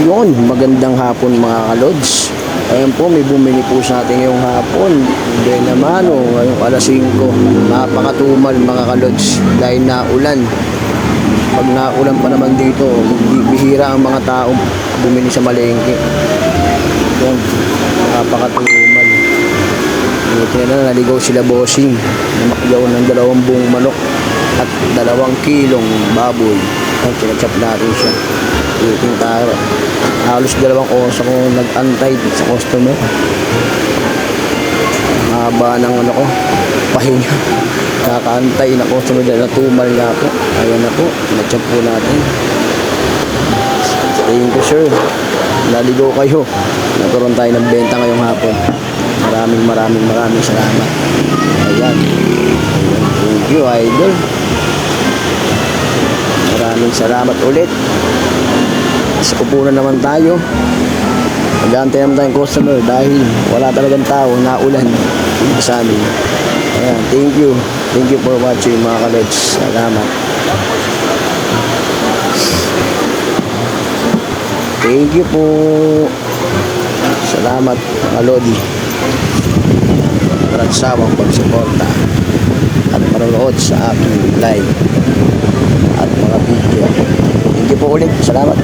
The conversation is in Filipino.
Yun, magandang hapon mga kalods. Ayun po, may bumili po sa atin ngayong hapon. Hindi naman, oh, ngayong alas 5. Napakatumal mga kalods dahil naulan. Pag naulan pa naman dito, bi- bihira ang mga tao bumili sa malengke. Yun, napakatumal. Buti na lang, naligaw sila bossing. Namakyaw ng dalawang buong manok at dalawang kilong baboy. Ang kinachap natin siya. Waiting tayo. Halos dalawang oras ako nag-antay sa customer. Haba ng ano ko, pahinga. Kakaantay na customer dahil natumal nga po. Ayan na po, kinachap po natin. Thank you sir. Naligo kayo. Nagkaroon tayo ng benta ngayong hapon. Maraming maraming maraming salamat. Ayan. Thank you idol. Maraming salamat ulit. Sa kupunan naman tayo. Mag-aantay naman tayong customer dahil wala talagang tao, naulan dito sa amin. Ayan, thank you. Thank you for watching mga kalods. Salamat. Thank you po. Salamat mga Lodi. Walang sawang pagsuporta at manonood sa aking live at mga video. Thank you po ulit. Salamat.